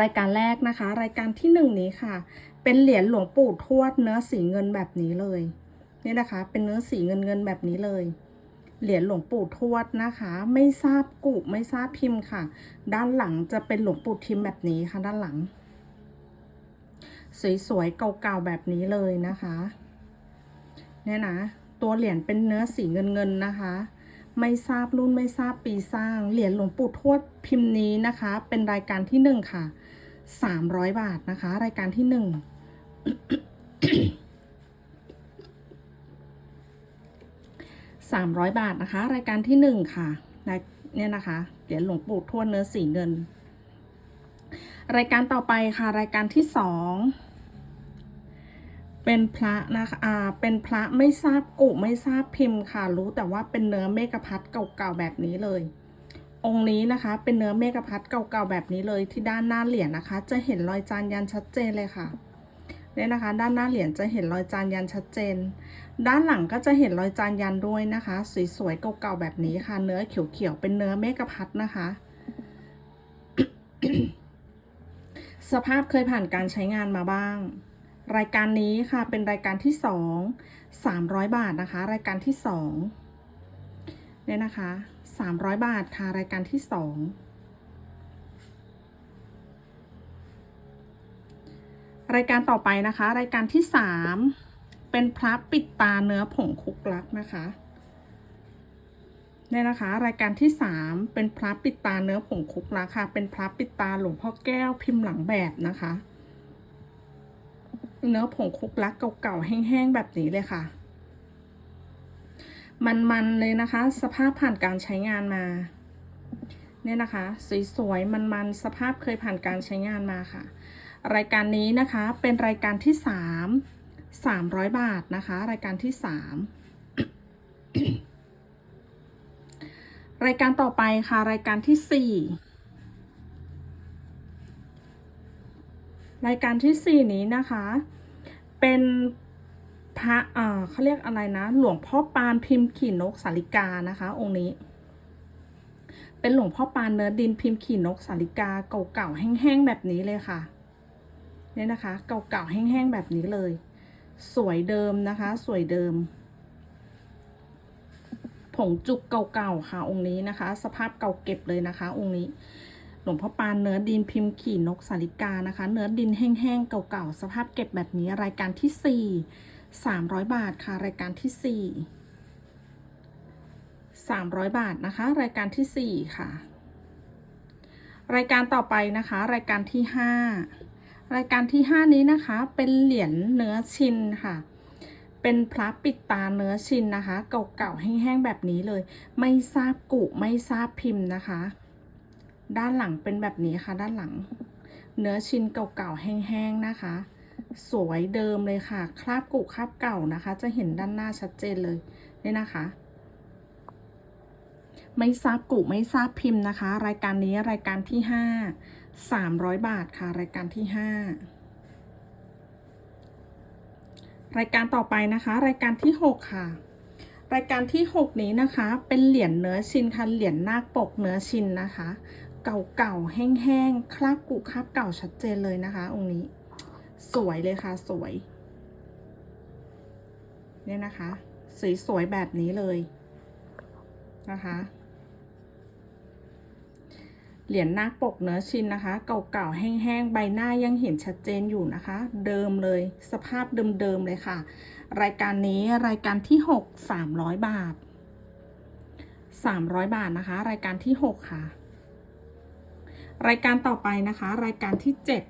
รายการแรกนะคะ รายการที่หนึ่งนี้ค่ะ เป็นเหรียญหลวงปู่ทวดเนื้อสีเงินแบบนี้เลยนี่นะคะ เป็นเนื้อสีเงินเงินแบบนี้เลย เหรียญหลวงปู่ทวดนะคะ ไม่ทราบกุไม่ทราบพิมพ์ค่ะ ด้านหลังจะเป็นหลวงปู่ทิมแบบนี้ค่ะ ด้านหลัง สวยๆเก่าๆแบบนี้เลยนะคะเนี่ยนะตัวเหรียญเป็นเนื้อสีเงินเงินนะคะ ไม่ทราบรุ่นไม่ทราบปีสร้าง เหรียญหลวงปู่ทวดพิมพ์นี้นะคะ เป็นรายการที่หนึ่งค่ะ สามร้อยบาทนะคะ รายการที่หนึ่งสามร้อยบาทนะคะ รายการที่หนึ่งค่ะเนี่ยนะคะเหรียญหลวงปู่ทวดเนื้อสีเงิน รายการต่อไปค่ะ รายการที่สองเป็นพระนะคะ อ่า เป็นพระไม่ทราบกุไม่ทราบพิมพ์ค่ะ รู้แต่ว่าเป็นเนื้อเมกะพัดเก่าๆแบบนี้เลย องค์นี้นะคะ เป็นเนื้อเมกะพัดเก่าๆแบบนี้เลยที่ด้านหน้าเหรียญนะคะ จะเห็นรอยจานยันชัดเจนเลยค่ะเนี่ยนะคะ ด้านหน้าเหรียญจะเห็นรอยจานยันชัดเจน ด้านหลังก็จะเห็นรอยจานยันด้วยนะคะ สวยๆเก่าๆแบบนี้ค่ะ เนื้อเขียวๆเป็นเนื้อเมกะพัดนะคะ สภาพเคยผ่านการใช้งานมาบ้าง รายการนี้ค่ะเป็นรายการที่สองสามร้อยบาทนะคะ รายการที่สองเนี่ยนะคะ สามร้อยบาท ค่ะ รายการที่สองรายการต่อไปนะคะ รายการที่สามเป็นพระปิดตาเนื้อผงคุกลักนะคะเนี่ยนะคะ รายการที่สามเป็นพระปิดตาเนื้อผงคุกลักค่ะ เป็นพระปิดตาหลวงพ่อแก้วพิมพ์หลังแบบนะคะ เนื้อผงคลุกลักเก่าๆแห้งๆแบบนี้เลยค่ะ มันๆเลยนะคะ สภาพผ่านการใช้งานมา เนี่ยนะคะ สวยๆ มันๆ สภาพเคยผ่านการใช้งานมาค่ะ รายการนี้นะคะเป็นรายการที่สามสามร้อยบาทนะคะ รายการที่สามรายการต่อไปค่ะ รายการที่สี่รายการที่สี่นี้นะคะ เป็น พระเออเขาเรียกอะไรนะ หลวงพ่อปานพิมพ์ขี่นกสาลิกานะคะ องค์นี้ เป็นหลวงพ่อปานเนื้อดินพิมพ์ขี่นกสาลิกาเก่าๆแห้งๆแบบนี้เลยค่ะเนี่ยนะคะ เก่าๆแห้งๆแบบนี้เลย สวยเดิมนะคะ สวยเดิมผงจุกเก่าๆค่ะ องค์นี้นะคะ สภาพเก่าเก็บเลยนะคะ องค์นี้ หลวงพ่อปานเนื้อดินพิมพ์ขี่นกสาลิกานะคะ เนื้อดินแห้งๆเก่าๆสภาพเก็บแบบนี้รายการที่สี่ สามร้อยบาทค่ะ รายการที่สี่สามร้อยบาทนะคะ รายการที่สี่ค่ะ รายการต่อไปนะคะ รายการที่ห้ารายการที่ห้านี้นะคะ เป็นเหรียญเนื้อชินค่ะ เป็นพระปิดตาเนื้อชินนะคะ เก่าๆแห้งๆแบบนี้เลย ไม่ทราบกุไม่ทราบพิมพ์นะคะ ด้านหลังเป็นแบบนี้ค่ะ ด้านหลัง เนื้อชินเก่าๆแห้งๆนะคะ สวยเดิมเลยค่ะ คราบกุคราบเก่านะคะ จะเห็นด้านหน้าชัดเจนเลยนี่นะคะ ไม่ทราบกุไม่ทราบพิมพ์นะคะ รายการนี้รายการที่ห้าสามร้อยบาทค่ะ รายการที่ห้ารายการต่อไปนะคะ รายการที่หกค่ะรายการที่ 6 นี้นะคะ เป็นเหรียญเนื้อชินค่ะ เหรียญนาคปกเนื้อชินนะคะ เก่าๆ แห้งๆ คราบกุคราบเก่าชัดเจนเลยนะคะ องค์นี้ สวยเลยค่ะสวย เนี่ยนะคะ สีสวยแบบนี้เลยนะคะ เหรียญนาคปกเนื้อชินนะคะ เก่าๆแห้งๆ ใบหน้ายังเห็นชัดเจนอยู่นะคะ เดิมเลย สภาพเดิมๆเลยค่ะ รายการนี้รายการที่หกสามร้อยบาทสามร้อยบาทนะคะ รายการที่หกค่ะ รายการต่อไปนะคะ รายการที่เจ็ด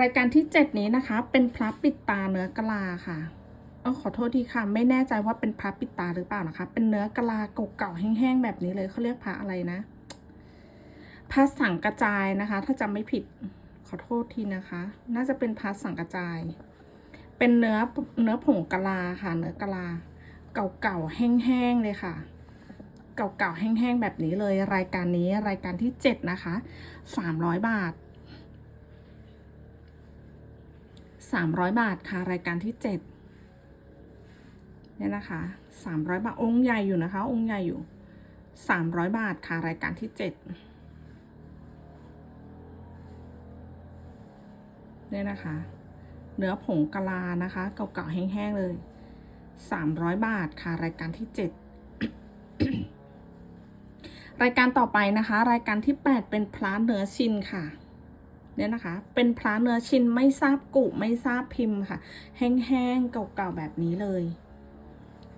รายการที่เจ็ดนี้นะคะ เป็นพระปิดตาเนื้อกะลาค่ะเออขอโทษทีค่ะ ไม่แน่ใจว่าเป็นพระปิดตาหรือเปล่านะคะ เป็นเนื้อกะลาเก่าๆแห้งๆแบบนี้เลยเขาเรียกพระอะไรนะพระสังกระจายนะคะ ถ้าจำไม่ผิดขอโทษทีนะคะ น่าจะเป็นพระสังกระจาย เป็นเนื้อเนื้อผงกะลาค่ะ เนื้อกะลา เก่าๆแห้งๆเลยค่ะเก่าๆแห้งๆแบบนี้เลย รายการนี้รายการที่เจ็ดนะคะสามร้อยบาท 300 บาทค่ะ รายการที่ 7 เนี่ยนะคะ 300 บาท องค์ใหญ่อยู่นะคะ องค์ใหญ่อยู่ 300 บาทค่ะ รายการที่ 7 เนี่ยนะคะ เนื้อผงกะลานะคะ เก่าๆแห้งๆเลย 300 บาทค่ะ รายการที่ 7 รายการต่อไปนะคะ รายการที่ 8 เป็นพลาเนื้อชินค่ะ เนี่ยนะคะ เป็นพลาเนื้อชิ้นไม่ทราบกุไม่ทราบพิมพ์ค่ะ แห้งๆเก่าๆแบบนี้เลย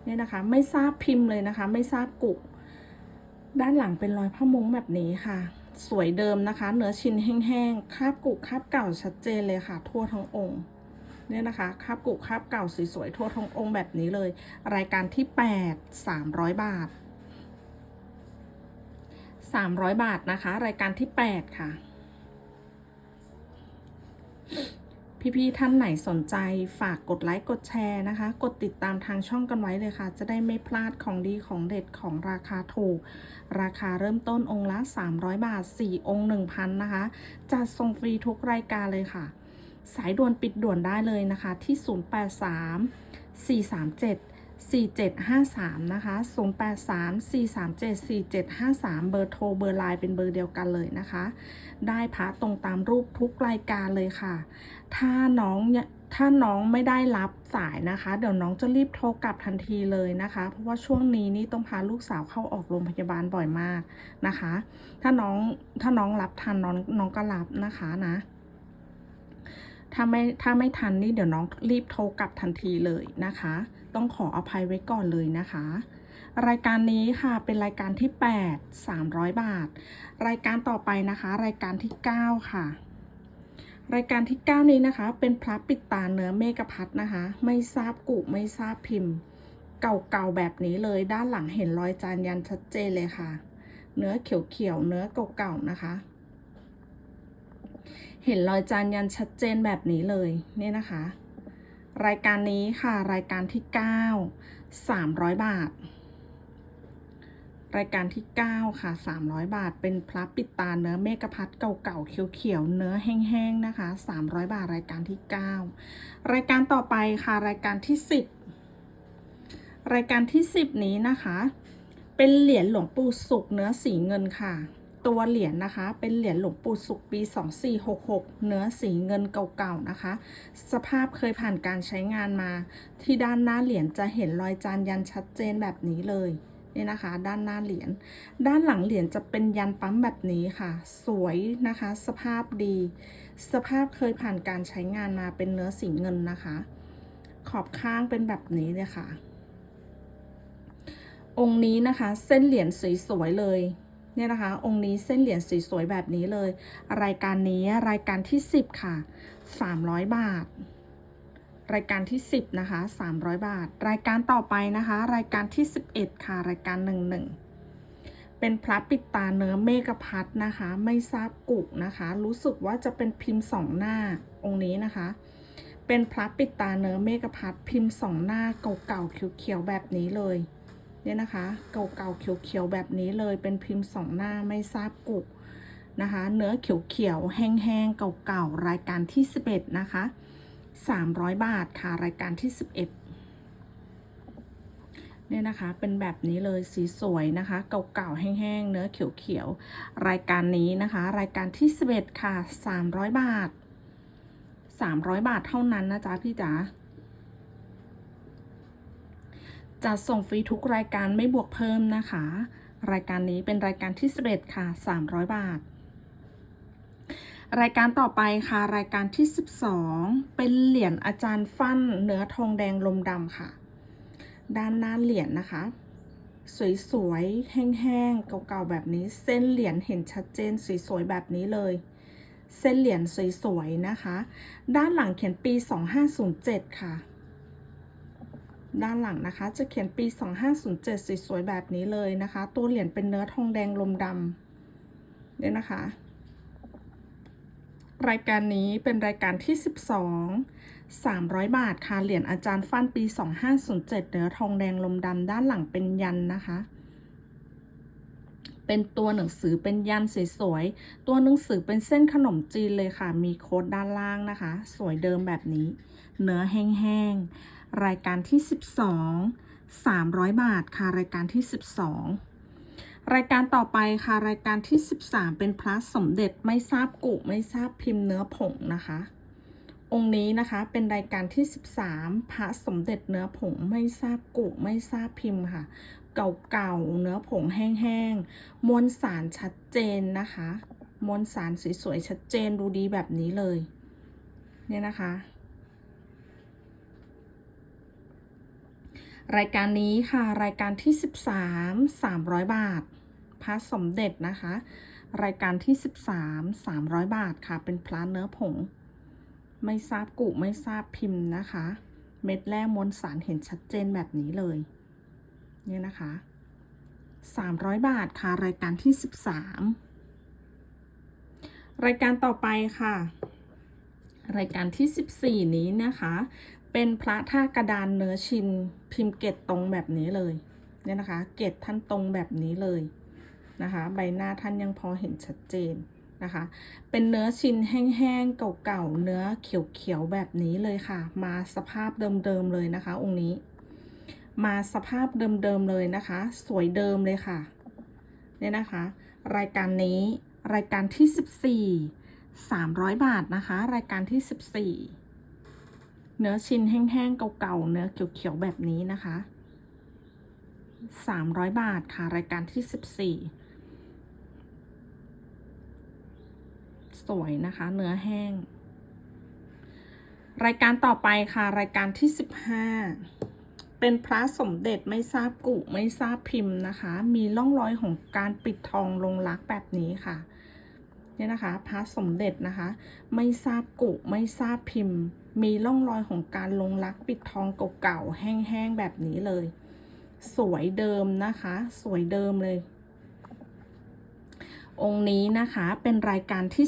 เนี่ยนะคะ ไม่ทราบพิมพ์เลยนะคะ ไม่ทราบกุด้านหลังเป็นรอยผ้ามุ้งแบบนี้ค่ะ สวยเดิมนะคะ เนื้อชิ้นแห้งๆคราบกุคราบเก่าชัดเจนเลยค่ะ ทั่วทั้งองค์เนี่ยนะคะคราบกุคราบเก่าสวยๆทั่วทั้งองค์แบบนี้เลย รายการที่ 8 300 บาท 300 บาทนะคะ รายการที่ 8 ค่ะ พี่ๆท่านไหนสนใจฝากกดไลค์กดแชร์นะคะ กดติดตามทางช่องกันไว้เลยค่ะ จะได้ไม่พลาดของดีของเด็ดของราคาถูก ราคาเริ่มต้นองค์ละ 300 บาท 4 องค์ 1,000 นะคะจัดส่งฟรีทุกรายการเลยค่ะ สายด่วนปิดด่วนได้เลยนะคะที่ 083 437 4753 นะคะ 083 437 4753 เบอร์โทร เบอร์ไลน์เป็นเบอร์เดียวกันเลยนะคะ ได้พระตรงตามรูปทุกรายการเลยค่ะ ถ้าน้องถ้าน้องไม่ได้รับสายนะคะ เดี๋ยวน้องจะรีบโทรกลับทันทีเลยนะคะ เพราะว่าช่วงนี้นี่ต้องพาลูกสาวเข้าออกโรงพยาบาลบ่อยมากนะคะ ถ้าน้องถ้าน้องรับทันน้องน้องก็รับนะคะนะ ถ้าไม่ถ้าไม่ทันนี่เดี๋ยวน้องรีบโทรกลับทันทีเลยนะคะ ต้องขออภัยไว้ก่อนเลยนะคะ รายการนี้ค่ะเป็นรายการที่ 8 300 บาท รายการต่อไปนะคะ รายการที่ 9 ค่ะ รายการที่ 9 นี้นะคะ เป็นพระปิดตาเนื้อเมกะพัดนะคะ ไม่ทราบกุไม่ทราบพิมพ์ เก่าๆแบบนี้เลย ด้านหลังเห็นรอยจานยันชัดเจนเลยค่ะ เนื้อเขียวๆเนื้อเก่าๆนะคะ เห็นรอยจานยันชัดเจนแบบนี้เลยเนี่ยนะคะ รายการนี้ค่ะรายการที่ 9 300 บาท รายการที่ 9 ค่ะ 300 บาท เป็นพระปิดตาเนื้อเมกะพัดเก่าๆเขียวๆเนื้อแห้งๆนะคะ 300 บาทรายการที่ 9 รายการต่อไปค่ะรายการที่ 10 รายการที่ 10 นี้นะคะ เป็นเหรียญหลวงปู่สุกเนื้อสีเงินค่ะ ตัวเหรียญนะคะ เป็นเหรียญหลวงปู่สุกปี 2466 เนื้อสีเงินเก่าๆนะคะ สภาพเคยผ่านการใช้งานมา ที่ด้านหน้าเหรียญจะเห็นรอยจานยันชัดเจนแบบนี้เลยนี่นะคะ ด้านหน้าเหรียญด้านหลังเหรียญจะเป็นยันปั๊มแบบนี้ค่ะ สวยนะคะ สภาพดี สภาพเคยผ่านการใช้งานมาเป็นเนื้อสีเงินนะคะ ขอบข้างเป็นแบบนี้เลยค่ะ องค์นี้นะคะ เส้นเหรียญสวยๆเลย เนี่ยนะคะ องค์นี้เส้นเหรียญสวยๆแบบนี้เลย รายการนี้รายการที่ 10 ค่ะ 300 บาท รายการที่ 10 นะคะ 300 บาท รายการต่อไปนะคะ รายการที่ 11 ค่ะ รายการ 11 เป็นพระปิดตาเนื้อเมกะพัดนะคะ ไม่ทราบกุกนะคะ รู้สึกว่าจะเป็นพิมพ์สองหน้าองค์นี้นะคะ เป็นพระปิดตาเนื้อเมกะพัดพิมพ์สองหน้าเก่าๆเขียวๆแบบนี้เลย เนี่ยนะคะ เก่าๆเขียวๆแบบนี้เลยเป็นพิมพ์สองหน้าไม่ทราบกุกนะคะ เนื้อเขียวๆแห้งๆเก่าๆรายการที่ 11 นะคะ 300 บาทค่ะรายการที่ 11เนี่ยนะคะเป็นแบบนี้เลยสีสวยนะคะ เก่าๆแห้งๆเนื้อเขียวๆรายการนี้นะคะ รายการที่ 11 ค่ะ 300 บาท 300 บาทเท่านั้นนะจ๊ะพี่จ๋า จัดส่งฟรีทุกรายการไม่บวกเพิ่มนะคะ รายการนี้เป็นรายการที่ 11 ค่ะ 300 บาท รายการต่อไปค่ะ รายการที่ 12 เป็นเหรียญอาจารย์ฟั่นเนื้อทองแดงลมดำค่ะ ด้านหน้าเหรียญนะคะ สวยๆ แห้งๆ เก่าๆ แบบนี้ เส้นเหรียญเห็นชัดเจนสวยๆ แบบนี้เลยเส้นเหรียญสวยๆ นะคะ ด้านหลังเขียนปี 2507 ค่ะ ด้านหลังนะคะ จะเขียนปี 2507 สวยๆแบบนี้เลยนะคะ ตัวเหรียญเป็นเนื้อทองแดงลมดำเนี่ยนะคะ รายการนี้เป็นรายการที่ 12 300 บาทค่ะ เหรียญอาจารย์ฟันปี 2507 เนื้อทองแดงลมดำด้านหลังเป็นยันนะคะ เป็นตัวหนังสือเป็นยันสวยๆ ตัวหนังสือเป็นเส้นขนมจีนเลยค่ะ มีโค้ดด้านล่างนะคะ สวยเดิมแบบนี้ เนื้อแห้งๆ รายการที่ 12 300 บาทค่ะรายการที่ 12 รายการต่อไปค่ะรายการที่ 13 เป็นพระสมเด็จไม่ทราบกุไม่ทราบพิมพ์เนื้อผงนะคะ องค์นี้นะคะเป็นรายการที่ 13 พระสมเด็จเนื้อผงไม่ทราบกุไม่ทราบพิมพ์ค่ะ เก่าๆเนื้อผงแห้งๆมวลสารชัดเจนนะคะมวลสารสวยๆชัดเจนดูดีแบบนี้เลย เนี่ยนะคะ รายการนี้ค่ะ รายการที่ 13 300 บาท พระสมเด็จนะคะ รายการที่ 13 300 บาทค่ะ เป็นพระเนื้อผง ไม่ทราบกุไม่ทราบพิมพ์นะคะ เม็ดแรกมวลสารเห็นชัดเจนแบบนี้เลย เนี่ยนะคะ 300 บาทค่ะ รายการที่ 13 รายการต่อไปค่ะ รายการที่ 14 นี้นะคะ เป็นพระท่ากระดานเนื้อชิน พิมพ์เกตตรงแบบนี้เลยเนี่ยนะคะ เกตท่านตรงแบบนี้เลยนะคะ ใบหน้าท่านยังพอเห็นชัดเจนนะคะ เป็นเนื้อชินแห้งๆเก่าๆ เนื้อเขียวๆ แบบนี้เลยค่ะ มาสภาพเดิมๆ เลยนะคะ องค์นี้ มาสภาพเดิมๆ เลยนะคะ สวยเดิมเลยค่ะ เนี่ยนะคะ รายการนี้รายการที่ 14 300 บาทนะคะ รายการที่ 14 เนื้อชิ้นแห้งๆเก่าๆเนื้อเขียวๆแบบนี้นะคะ 300 บาทค่ะ รายการที่ 14 สวยนะคะ เนื้อแห้ง รายการต่อไปค่ะ รายการที่ 15 เป็นพระสมเด็จไม่ทราบกุไม่ทราบพิมพ์นะคะ มีร่องรอยของการปิดทองลงรักแบบนี้ค่ะเนี่ยนะคะพระสมเด็จนะคะ ไม่ทราบกุไม่ทราบพิมพ์ มีร่องรอยของการลงรักปิดทองเก่าๆแห้งๆแบบนี้เลย สวยเดิมนะคะ สวยเดิมเลย องค์นี้นะคะเป็นรายการที่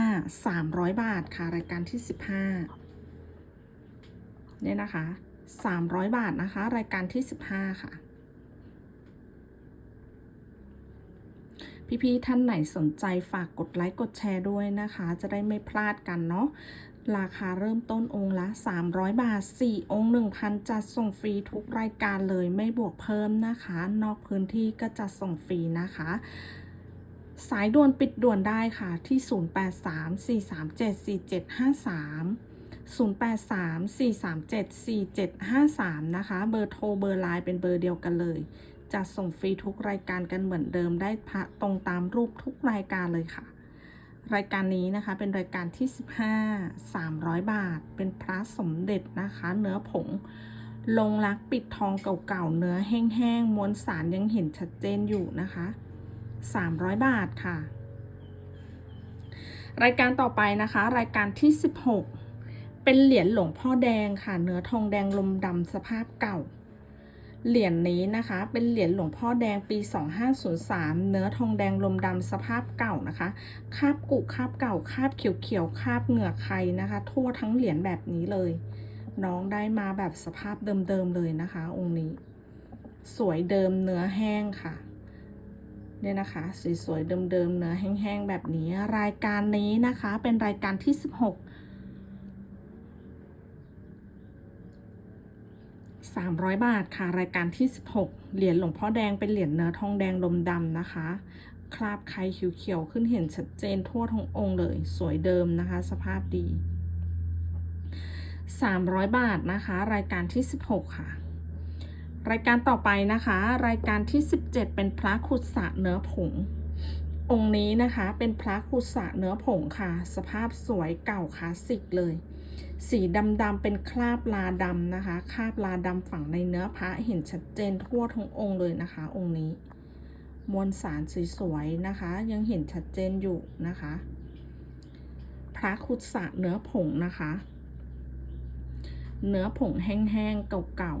15 300 บาทค่ะ รายการที่ 15เนี่ยนะคะ 300 บาทนะคะ รายการที่ 15 ค่ะพี่ๆท่านไหนสนใจฝากกดไลค์กดแชร์ด้วยนะคะ จะได้ไม่พลาดกันเนาะ ราคาเริ่มต้นองค์ละ 300 บาท 4 องค์ 1,000 จัดส่งฟรีทุกรายการเลยไม่บวกเพิ่มนะคะ นอกพื้นที่ก็จัดส่งฟรีนะคะ สายด่วนปิดด่วนได้ค่ะที่ 0834375435 0834374753 นะคะ เบอร์โทรเบอร์ไลน์เป็นเบอร์เดียวกันเลย จะส่งฟรีทุกรายการกันเหมือนเดิมได้พระตรงตามรูปทุกรายการเลยค่ะ รายการนี้นะคะเป็นรายการที่ 15 300 บาท เป็นพระสมเด็จนะคะ เนื้อผง ลงรักปิดทองเก่าๆ เนื้อแห้งๆมวลสารยังเห็นชัดเจนอยู่นะคะ 300 บาทค่ะ รายการต่อไปนะคะ รายการที่ 16 เป็นเหรียญหลวงพ่อแดงค่ะ เนื้อทองแดงลมดำสภาพเก่า เหรียญนี้นะคะ เป็นเหรียญหลวงพ่อแดงปี 2503 เนื้อทองแดงลมดำสภาพเก่านะคะ คาบกุคาบเก่า คาบเขียวๆ คาบเหงือกไข่นะคะ ทั่วทั้งเหรียญแบบนี้เลย น้องได้มาแบบสภาพเดิมๆเลยนะคะ องค์นี้ สวยเดิมเนื้อแห้งค่ะเนี่ยนะคะสวยๆเดิมๆเนื้อแห้งๆแบบนี้ รายการนี้นะคะ เป็นรายการที่ 16 300 บาทค่ะ รายการที่ 16 เหรียญหลวงพ่อแดงเป็นเหรียญเนื้อทองแดงลมดำนะคะ คราบไข่เขียวๆขึ้นเห็นชัดเจนทั่วทั้งองค์เลย สวยเดิมนะคะ สภาพดี 300 บาทนะคะ รายการที่ 16 ค่ะ รายการต่อไปนะคะ รายการที่ 17 เป็นพระขุดสระเนื้อผง องค์นี้นะคะเป็นพระขุดสระเนื้อผงค่ะ สภาพสวยเก่าคลาสสิกเลย สีดำๆเป็นคราบลาดำนะคะ คราบลาดำฝังในเนื้อพระเห็นชัดเจนทั่วทั้งองค์เลยนะคะ องค์นี้ มวลสารสวยๆนะคะ ยังเห็นชัดเจนอยู่นะคะ พระขุดสระเนื้อผงนะคะ เนื้อผงแห้งๆเก่า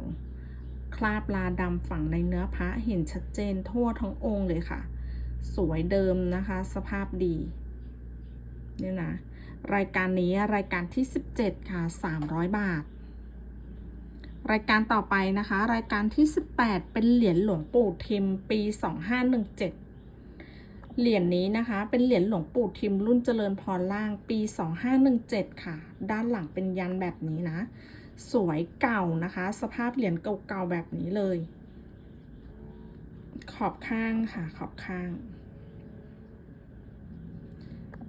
ๆ คราบลาดำฝังในเนื้อพระเห็นชัดเจนทั่วทั้งองค์เลยค่ะ สวยเดิมนะคะ สภาพดีเนี่ยนะ รายการนี้รายการที่ 17 ค่ะ 300 บาท รายการต่อไปนะคะ รายการที่ 18 เป็นเหรียญหลวงปู่ทิมปี 2517 เหรียญนี้นะคะ เป็นเหรียญหลวงปู่ทิมรุ่นเจริญพรล่างปี 2517 ค่ะ ด้านหลังเป็นยันแบบนี้นะ สวยเก่านะคะ สภาพเหรียญเก่าๆแบบนี้เลย ขอบข้างค่ะ ขอบข้าง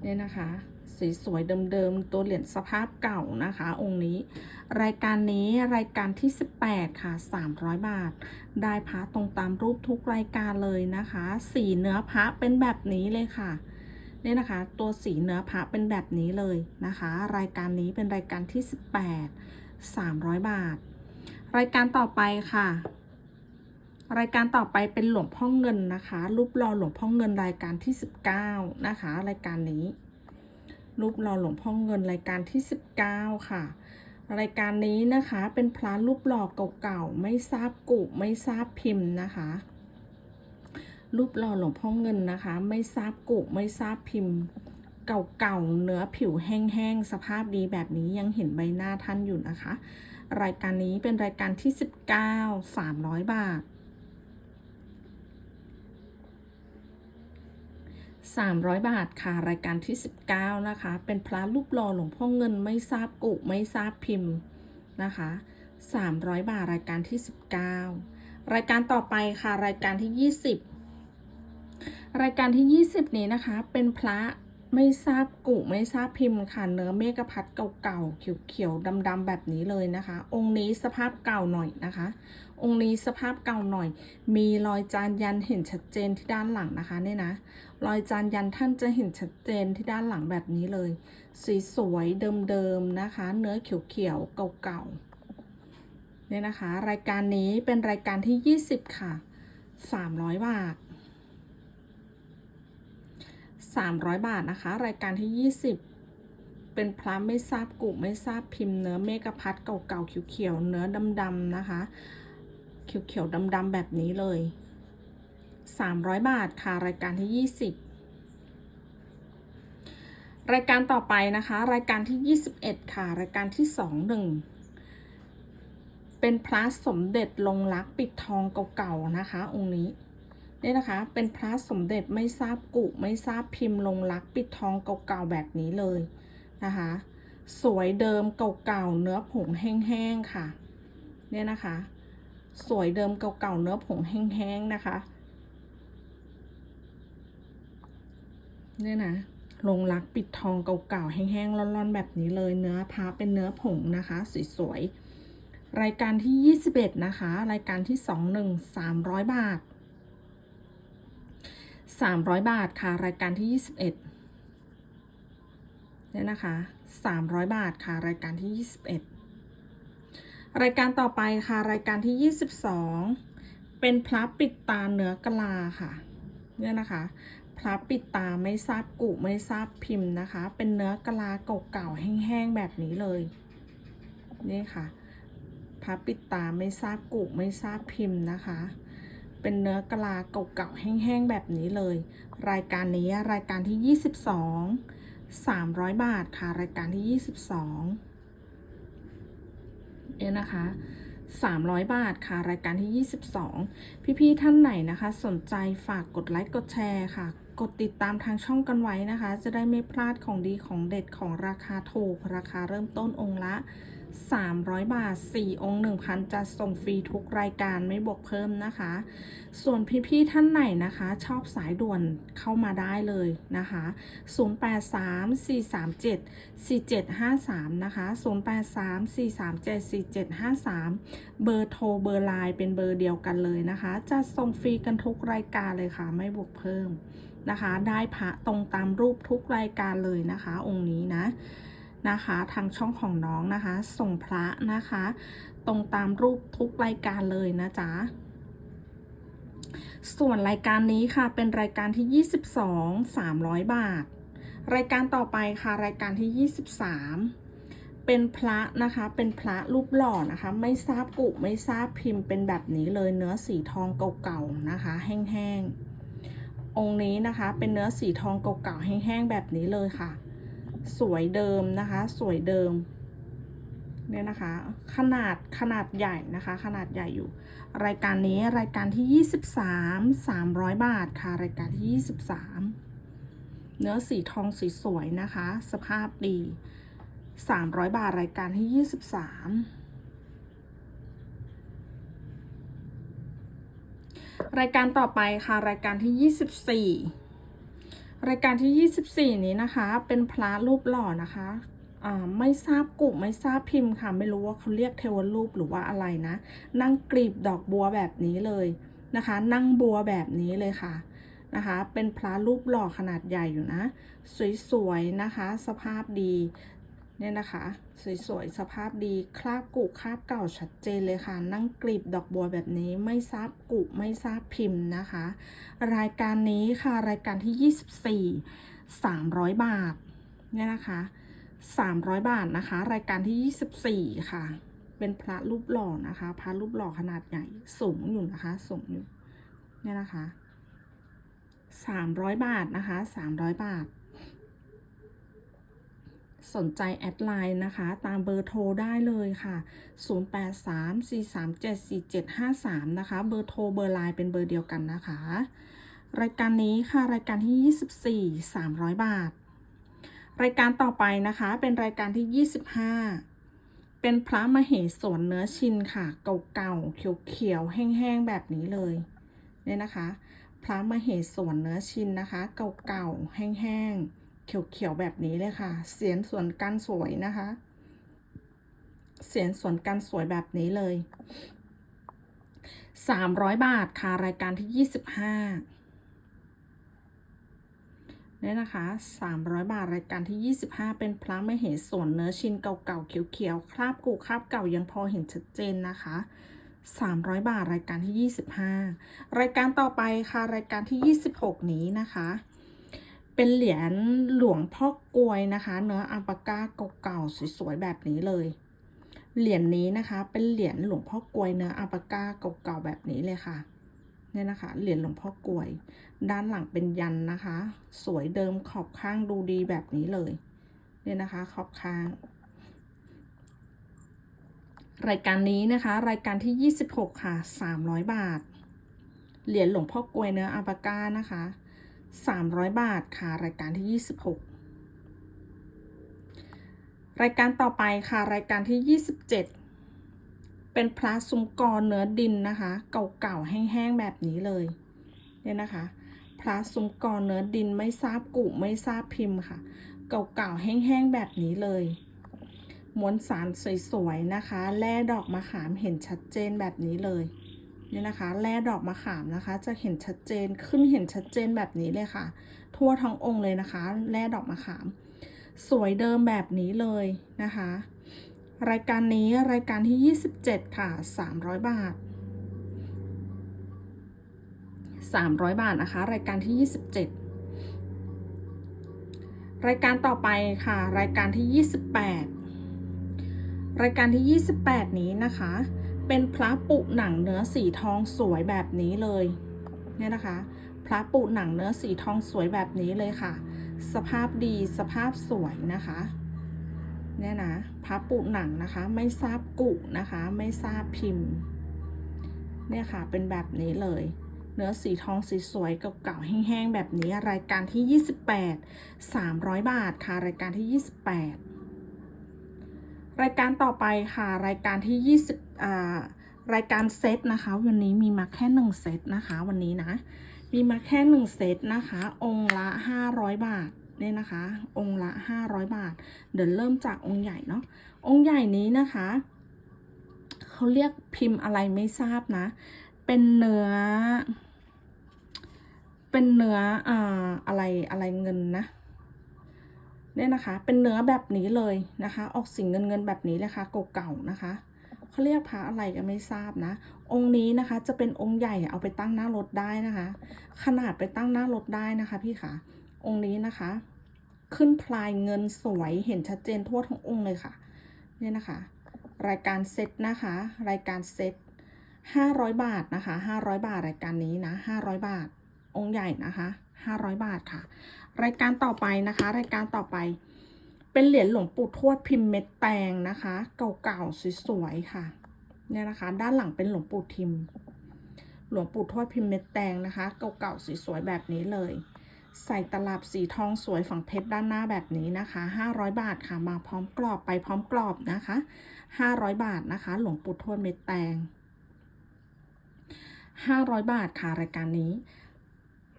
เนี่ยนะคะ สีสวยเดิมๆ ตัวเหรียญสภาพเก่านะคะ องค์นี้ รายการนี้รายการที่ 18 ค่ะ 300 บาท ได้พระตรงตามรูปทุกรายการเลยนะคะ สีเนื้อพระเป็นแบบนี้เลยค่ะเนี่ยนะคะ ตัวสีเนื้อพระเป็นแบบนี้เลยนะคะ รายการนี้เป็นรายการที่ 18 300 บาท รายการต่อไปค่ะรายการต่อไปเป็นหลวงพ่อเงินนะคะ รูปหล่อหลวงพ่อเงินรายการที่ 19 นะคะ รายการนี้ รูปหล่อหลวงพ่อเงินรายการที่ 19 ค่ะ รายการนี้นะคะเป็นพระรูปหล่อเก่าๆไม่ทราบกุไม่ทราบพิมพ์นะคะ รูปหล่อหลวงพ่อเงินนะคะ ไม่ทราบกุไม่ทราบพิมพ์เก่าๆเนื้อผิวแห้งๆสภาพดีแบบนี้ยังเห็นใบหน้าท่านอยู่นะคะ รายการนี้เป็นรายการที่ 19 300 บาท 300 บาทค่ะ รายการที่ 19 นะคะ เป็นพระรูปหล่อหลวงพ่อเงินไม่ทราบกุไม่ทราบพิมพ์นะคะ 300 บาทรายการที่ 19 รายการต่อไปค่ะ รายการที่ 20 รายการที่ 20 นี้นะคะ เป็นพระไม่ทราบกุไม่ทราบพิมพ์ค่ะ เนื้อเมกพัดเก่าๆเขียวๆดำๆแบบนี้เลยนะคะ องค์นี้สภาพเก่าหน่อยนะคะ องค์นี้สภาพเก่าหน่อย มีรอยจานยันเห็นชัดเจนที่ด้านหลังนะคะเนี่ยนะ รอยจานยันท่านจะเห็นชัดเจนที่ด้านหลังแบบนี้เลย สีสวยเดิมๆนะคะ เนื้อเขียวๆเก่าๆเนี่ยนะคะ รายการนี้เป็นรายการที่ 20 ค่ะ 300 บาท 300 บาทนะคะ รายการที่ 20เป็นพระไม่ทราบกุไม่ทราบพิมพ์เนื้อเมกะพัดเก่าๆเขียวๆเนื้อดำๆนะคะ เขียวๆดำๆแบบนี้เลย 300 บาทค่ะ รายการที่ 20 รายการต่อไปนะคะ รายการที่ 21 ค่ะ รายการที่ 21 เป็นพระสมเด็จลงรักปิดทองเก่าๆนะคะ องค์นี้นี่นะคะ เป็นพระสมเด็จไม่ทราบกุไม่ทราบพิมพ์ลงรักปิดทองเก่าๆแบบนี้เลยนะคะ สวยเดิมเก่าๆเนื้อผงแห้งๆค่ะ เนี่ยนะคะ สวยเดิมเก่าๆเนื้อผงแห้งๆนะคะ เนี่ยนะลงรักปิดทองเก่าๆแห้งๆร้อนๆแบบนี้เลยเนื้อพระเป็นเนื้อผงนะคะสวยๆรายการที่ 21 นะคะ รายการที่ 21 300 บาท 300 บาทค่ะ รายการที่ 21เนี่ยนะคะ 300 บาทค่ะ รายการที่ 21 รายการต่อไปค่ะ รายการที่ 22 เป็นพระปิดตาเนื้อกะลาค่ะเนี่ยนะคะ พระปิดตาไม่ทราบกุไม่ทราบพิมพ์นะคะ เป็นเนื้อกลาเก่าๆแห้งๆแบบนี้เลย นี่ค่ะพระปิดตาไม่ทราบกุไม่ทราบพิมพ์นะคะ เป็นเนื้อกลาเก่าๆแห้งๆแบบนี้เลย รายการนี้รายการที่ 22 300 บาทค่ะ รายการที่ 22เอ๊ะนะคะ300 บาทค่ะ รายการที่ 22 พี่ ๆ ท่านไหนนะคะ สนใจฝากกดไลค์ กดแชร์ค่ะ กดติดตามทางช่องกันไว้นะคะ จะได้ไม่พลาดของดีของเด็ดของราคาถูก ราคาเริ่มต้นองค์ละ 300 บาท 4 องค์ 1,000 จะส่งฟรีทุกรายการไม่บวกเพิ่มนะคะ ส่วนพี่ๆท่านไหนนะคะ ชอบสายด่วนเข้ามาได้เลยนะคะ 0834374753 นะคะ 0834374753 เบอร์โทรเบอร์ไลน์เป็นเบอร์เดียวกันเลยนะคะ จะส่งฟรีกันทุกรายการเลยค่ะ ไม่บวกเพิ่ม นะคะ ได้พระตรงตามรูปทุกรายการเลยนะคะ องค์นี้นะนะคะทางช่องของน้องนะคะ ส่งพระนะคะ ตรงตามรูปทุกรายการเลยนะจ๊ะส่วนรายการนี้ค่ะเป็นรายการที่ 22 300 บาท รายการต่อไปค่ะรายการที่ 23 เป็นพระนะคะ เป็นพระรูปหล่อนะคะ ไม่ทราบกุไม่ทราบพิมพ์เป็นแบบนี้เลยเนื้อสีทองเก่าๆนะคะ แห้งๆ องค์นี้นะคะ เป็นเนื้อสีทองเก่าๆแห้งๆแบบนี้เลยค่ะ สวยเดิมนะคะ สวยเดิมเนี่ยนะคะ ขนาดขนาดใหญ่นะคะ ขนาดใหญ่อยู่ รายการนี้รายการที่ 23 300 บาทค่ะ รายการที่ 23 เนื้อสีทองสีสวยนะคะ สภาพดี 300 บาทรายการที่ 23 รายการต่อไปค่ะรายการที่ 24 รายการที่ 24 นี้นะคะ เป็นพระรูปหล่อนะคะไม่ทราบกลุ่มไม่ทราบพิมพ์ค่ะ ไม่รู้ว่าเขาเรียกเทวรูปหรือว่าอะไรนะ นั่งกรีบดอกบัวแบบนี้เลยนะคะ นั่งบัวแบบนี้เลยค่ะนะคะ เป็นพระรูปหล่อขนาดใหญ่อยู่นะ สวยๆนะคะ สภาพดี เนี่ยนะคะ สวยๆ สภาพดีคราบกุคราบเก่าชัดเจนเลยค่ะ นั่งกรีบดอกบัวแบบนี้ไม่ทราบกุไม่ทราบพิมพ์นะคะ รายการนี้ค่ะรายการที่ 24 300 บาทเนี่ยนะคะ 300 บาทนะคะ รายการที่ 24 ค่ะ เป็นพระรูปหล่อนะคะ พระรูปหล่อขนาดใหญ่สูงอยู่นะคะสูงอยู่เนี่ยนะคะ 300 บาทนะคะ 300 บาท สนใจแอดไลน์นะคะ ตามเบอร์โทรได้เลยค่ะ 0834374753 นะคะ เบอร์โทรเบอร์ไลน์เป็นเบอร์เดียวกันนะคะ รายการนี้ค่ะ รายการที่ 24 300 บาท รายการต่อไปนะคะ เป็นรายการที่ 25 เป็นพระมเหสวนเนื้อชินค่ะ เก่าๆ เขียวๆ แห้งๆ แบบนี้เลย เนี่ยนะคะ พระมเหสวนเนื้อชินนะคะ เก่าๆ แห้งๆ เขียวๆแบบนี้เลยค่ะ เสียนส่วนกันสวยนะคะ เสียนส่วนกันสวยแบบนี้เลย 300 บาทค่ะ รายการที่ 25เนี่ยนะคะ 300 บาทรายการที่ 25 เป็นพระมเห็นส่วนเนื้อชิ้นเก่าๆเขียวๆคราบกูคราบเก่ายังพอเห็นชัดเจนนะคะ300 บาทรายการที่ 25 รายการต่อไปค่ะ รายการที่ 26 นี้นะคะ เป็นเหรียญหลวงพ่อกวยนะคะ เนื้ออัลปาก้าเก่าๆสวยๆแบบนี้เลย เหรียญนี้นะคะ เป็นเหรียญหลวงพ่อกวยเนื้ออัลปาก้าเก่าๆแบบนี้เลยค่ะเนี่ยนะคะเหรียญหลวงพ่อกวย ด้านหลังเป็นยันนะคะ สวยเดิมขอบข้างดูดีแบบนี้เลย เนี่ยนะคะ ขอบข้าง รายการนี้นะคะ รายการที่ 26 ค่ะ 300 บาท เหรียญหลวงพ่อกวยเนื้ออัปาก้านะคะ 300 บาทค่ะ รายการที่ 26 รายการต่อไปค่ะ รายการที่ 27 เป็นพระซุ้มกรเนื้อดินนะคะ เก่าๆ แห้งๆ แบบนี้เลย เนี่ยนะคะ พระซุ้มกรเนื้อดินไม่ทราบกุไม่ทราบพิมพ์ค่ะ เก่าๆ แห้งๆ แบบนี้เลยม้วนสารสวยๆ นะคะแร่ดอกมะขามเห็นชัดเจนแบบนี้เลย นี่ยนะคะแร่ดอกมะขามนะคะ จะเห็นชัดเจนขึ้นเห็นชัดเจนแบบนี้เลยค่ะ ทั่วทั้งองค์เลยนะคะแร่ดอกมะขาม สวยเดิมแบบนี้เลยนะคะ รายการนี้รายการที่ 27 ค่ะ 300 บาท 300 บาทนะคะ รายการที่ 27 รายการต่อไปค่ะ รายการที่ 28 รายการที่ 28 นี้นะคะ เป็นพระปุหนังเนื้อสีทองสวยแบบนี้เลยเนี่ยนะคะ พระปุหนังเนื้อสีทองสวยแบบนี้เลยค่ะ สภาพดีสภาพสวยนะคะเนี่ยนะพระปุหนังนะคะ ไม่ทราบกุนะคะ ไม่ทราบพิมพ์ เนี่ยค่ะเป็นแบบนี้เลยเนื้อสีทองสีสวยเก่าๆแห้งๆแบบนี้รายการที่ 28 300 บาทค่ะ รายการที่ 28 รายการต่อไปค่ะ รายการที่20อ่า รายการเซตนะคะ วันนี้มีมาแค่1เซตนะคะวันนี้นะ มีมาแค่1เซตนะคะ องค์ละ 500 บาทเนี่ยนะคะ องค์ละ 500 บาท เดี๋ยวเริ่มจากองค์ใหญ่เนาะองค์ใหญ่นี้นะคะเขาเรียกพิมพ์อะไรไม่ทราบนะ เป็นเนื้อ เป็นเนื้ออ่าอะไรอะไรเงินนะเนี่ยนะคะ เป็นเนื้อแบบนี้เลยนะคะ ออกสีเงินเงินแบบนี้เลยค่ะเก่าๆนะคะ เขาเรียกพระอะไรก็ไม่ทราบนะ องค์นี้นะคะจะเป็นองค์ใหญ่เอาไปตั้งหน้ารถได้นะคะ ขนาดไปตั้งหน้ารถได้นะคะพี่คะองค์นี้นะคะ ขึ้นพลายเงินสวยเห็นชัดเจนทั่วทั้งองค์เลยค่ะ เนี่ยนะคะ รายการเซตนะคะ รายการเซต500บาทนะคะ500บาทรายการนี้นะ500บาท องค์ใหญ่นะคะ500บาทค่ะ รายการต่อไปนะคะ รายการต่อไป เป็นเหรียญหลวงปู่ทวดพิมพ์เม็ดแตงนะคะ เก่าๆสวยๆค่ะเนี่ยนะคะ ด้านหลังเป็นหลวงปู่ทิม หลวงปู่ทวดพิมพ์เม็ดแตงนะคะ เก่าๆสวยๆแบบนี้เลย ใส่ตลับสีทองสวยฝั่งเพชรด้านหน้าแบบนี้นะคะ 500 บาทค่ะมาพร้อมกรอบไปพร้อมกรอบนะคะ 500 บาทนะคะ หลวงปู่ทวดเม็ดแตง 500 บาทค่ะรายการนี้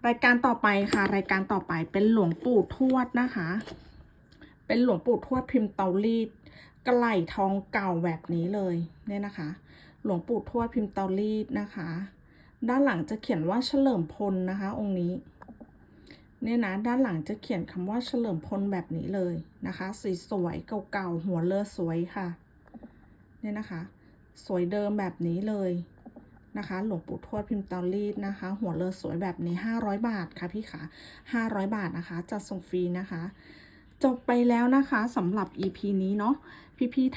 รายการต่อไปค่ะ รายการต่อไปเป็นหลวงปู่ทวดนะคะ เป็นหลวงปู่ทวดพิมพ์เตารีดกระไหลทองเก่าแบบนี้เลยเนี่ยนะคะ หลวงปู่ทวดพิมพ์เตารีดนะคะ ด้านหลังจะเขียนว่าเฉลิมพลนะคะ องค์นี้เนี่ยนะด้านหลังจะเขียนคำว่าเฉลิมพลแบบนี้เลยนะคะ สีสวยเก่าๆหัวเรือสวยค่ะเนี่ยนะคะ สวยเดิมแบบนี้เลยนะคะ หลวงปู่ทวดพิมพ์เตารีดนะคะ หัวเรือสวยแบบนี้ 500 บาทค่ะพี่ขา500 บาทนะคะจัดส่งฟรีนะคะ จบไปแล้วนะคะสำหรับ EP นี้เนาะพี่ๆ